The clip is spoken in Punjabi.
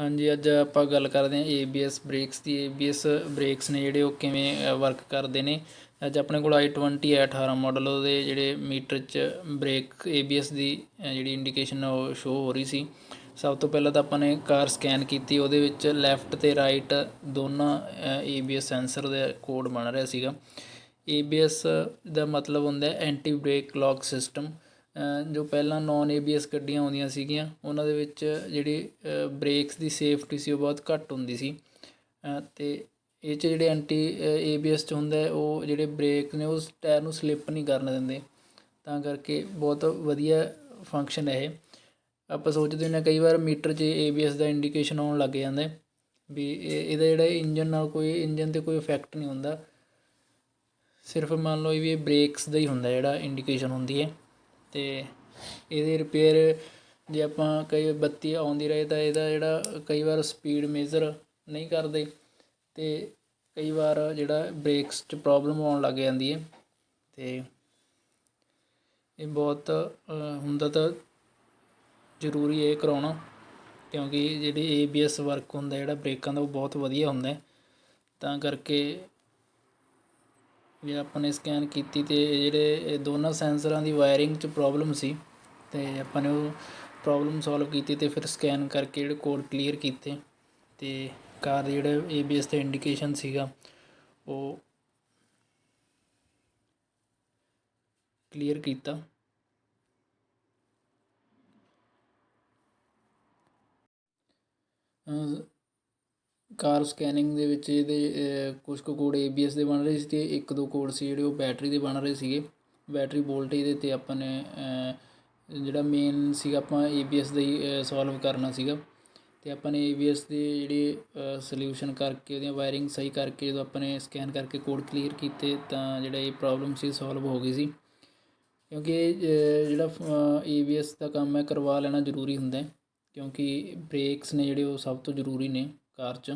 ਹਾਂਜੀ, ਅੱਜ ਆਪਾਂ ਗੱਲ ਕਰਦੇ ਹਾਂ ABS ਬ੍ਰੇਕਸ ਦੀ। ABS ਬ੍ਰੇਕਸ ਨੇ ਜਿਹੜੇ ਉਹ ਕਿਵੇਂ ਵਰਕ ਕਰਦੇ ਨੇ। ਅੱਜ ਆਪਣੇ ਕੋਲ i20 ਹੈ 18 ਮਾਡਲ ਉਹਦੇ ਜਿਹੜੇ ਮੀਟਰ 'ਚ ਬ੍ਰੇਕ ABS ਦੀ ਜਿਹੜੀ ਇੰਡੀਕੇਸ਼ਨ ਉਹ ਸ਼ੋ ਹੋ ਰਹੀ ਸੀ। ਸਭ ਤੋਂ ਪਹਿਲਾਂ ਤਾਂ ਆਪਾਂ ਨੇ ਕਾਰ ਸਕੈਨ ਕੀਤੀ। ਉਹਦੇ ਵਿੱਚ ਲੈਫਟ ਤੇ ਰਾਈਟ ਦੋਨਾਂ ABS ਸੈਂਸਰ ਦੇ ਕੋਡ ਬਣ ਰਿਹਾ ਸੀਗਾ। ABS ਦਾ ਮਤਲਬ ਹੁੰਦਾ ਐਂਟੀ ਬ੍ਰੇਕ ਲੌਕ ਸਿਸਟਮ ਜੋ ਪਹਿਲਾਂ ਨਾਨ ABS ਗੱਡੀਆਂ ਆਉਂਦੀਆਂ ਸੀਗੀਆਂ, ਉਹਨਾਂ ਦੇ ਵਿੱਚ ਜਿਹੜੀ ਬ੍ਰੇਕਸ ਦੀ ਸੇਫਟੀ ਸੀ, ਉਹ ਬਹੁਤ ਘੱਟ ਹੁੰਦੀ ਸੀ। ਅਤੇ ਇਹ 'ਚ ਜਿਹੜੇ ਐਂਟੀ ABS 'ਚ ਹੁੰਦਾ, ਉਹ ਜਿਹੜੇ ਬ੍ਰੇਕ ਨੇ ਉਸ ਟਾਇਰ ਨੂੰ ਸਲਿੱਪ ਨਹੀਂ ਕਰਨ ਦਿੰਦੇ। ਤਾਂ ਕਰਕੇ ਬਹੁਤ ਵਧੀਆ ਫੰਕਸ਼ਨ ਹੈ ਇਹ। ਆਪਾਂ ਸੋਚਦੇ ਹੁੰਦੇ ਹਾਂ, ਕਈ ਵਾਰ ਮੀਟਰ 'ਚ ABS ਦਾ ਇੰਡੀਕੇਸ਼ਨ ਆਉਣ ਲੱਗ ਜਾਂਦਾ ਵੀ ਇਹ, ਇਹਦਾ ਜਿਹੜਾ ਇੰਜਨ ਨਾਲ ਕੋਈ ਇੰਜਨ ਤੇ ਕੋਈ ਇਫੈਕਟ ਨਹੀਂ ਹੁੰਦਾ। ਸਿਰਫ ਮੰਨ ਲਓ ਵੀ ਇਹ ਬ੍ਰੇਕਸ ਦਾ ਹੀ ਹੁੰਦਾ ਜਿਹੜਾ ਇੰਡੀਕੇਸ਼ਨ ਹੁੰਦੀ ਹੈ। ਤੇ ਇਹਦੇ ਰਿਪੇਅਰ ਜੇ ਆਪਾਂ ਕਈ ਬੱਤੀ ਆਉਂਦੀ ਰਹੇ ਤਾਂ ਇਹਦਾ ਜਿਹੜਾ ਕਈ ਵਾਰ ਸਪੀਡ ਮੇਜ਼ਰ ਨਹੀਂ ਕਰਦੇ ਅਤੇ ਕਈ ਵਾਰ ਜਿਹੜਾ ਬ੍ਰੇਕਸ 'ਚ ਪ੍ਰੋਬਲਮ ਆਉਣ ਲੱਗ ਜਾਂਦੀ ਹੈ ਅਤੇ ਇਹ ਬਹੁਤ ਹੁੰਦਾ ਤਾਂ ਜ਼ਰੂਰੀ ਹੈ ਕਰਾਉਣਾ ਕਿਉਂਕਿ ਜਿਹੜੀ ਏ ਬੀ ABS ਵਰਕ ਹੁੰਦਾ ਜਿਹੜਾ ਬ੍ਰੇਕਾਂ ਦਾ ਉਹ ਬਹੁਤ ਵਧੀਆ ਹੁੰਦਾ ਤਾਂ ਕਰਕੇ ਜੇ ਆਪਾਂ ਨੇ ਸਕੈਨ ਕੀਤੀ ਅਤੇ ਜਿਹੜੇ, ਇਹ ਦੋਨਾਂ ਸੈਂਸਰਾਂ ਦੀ ਵਾਇਰਿੰਗ 'ਚ ਪ੍ਰੋਬਲਮ ਸੀ ਅਤੇ ਆਪਾਂ ਨੇ ਉਹ ਪ੍ਰੋਬਲਮ ਸੋਲਵ ਕੀਤੀ ਅਤੇ ਫਿਰ ਸਕੈਨ ਕਰਕੇ ਜਿਹੜੇ ਕੋਡ ਕਲੀਅਰ ਕੀਤੇ ਅਤੇ ਕਾਰ ਦੇ ਜਿਹੜੇ ਏ ਬੀ ABS 'ਤੇ ਇੰਡੀਕੇਸ਼ਨ ਸੀਗਾ, ਉਹ ਕਲੀਅਰ ਕੀਤਾ। ਕਾਰ ਸਕੈਨਿੰਗ ਦੇ ਵਿੱਚ ਇਹਦੇ ਕੁਛ ਕੁ ਕੋਡ ਏ ਬੀ ਐੱਸ ਦੇ ਬਣ ਰਹੇ ਸੀ ਅਤੇ ਇੱਕ ਦੋ ਕੋਡ ਸੀ ਜਿਹੜੇ ਉਹ ਬੈਟਰੀ ਦੇ ਬਣ ਰਹੇ ਸੀਗੇ। ਬੈਟਰੀ ਵੋਲਟੇਜ ਦੇ ਤੇ ਆਪਾਂ ਨੇ ਜਿਹੜਾ ਮੇਨ ਸੀਗਾ ਆਪਾਂ ਏ ਬੀ ਐੱਸ ਦਾ ਹੀ ਸੋਲਵ ਕਰਨਾ ਸੀਗਾ। ਅਤੇ ਆਪਾਂ ਨੇ ਈ ਬੀ ਐੱਸ ਦੇ ਜਿਹੜੇ ਸਲਿਊਸ਼ਨ ਕਰਕੇ ਉਹਦੀਆਂ ਵਾਇਰਿੰਗ ਸਹੀ ਕਰਕੇ ਜਦੋਂ ਆਪਾਂ ਨੇ ਸਕੈਨ ਕਰਕੇ ਕੋਡ ਕਲੀਅਰ ਕੀਤੇ ਤਾਂ ਜਿਹੜਾ ਇਹ ਪ੍ਰੋਬਲਮ ਸੀ ਸੋਲਵ ਹੋ ਗਈ ਸੀ। ਕਿਉਂਕਿ ਜਿਹੜਾ ਏ ਬੀ ਐੱਸ ਦਾ ਕੰਮ ਹੈ ਕਰਵਾ ਲੈਣਾ ਜ਼ਰੂਰੀ ਹੁੰਦਾ ਕਿਉਂਕਿ ਬ੍ਰੇਕਸ ਨੇ ਜਿਹੜੇ ਉਹ ਸਭ ਤੋਂ ਜ਼ਰੂਰੀ ਨੇ ਕਾਰ 'ਚ।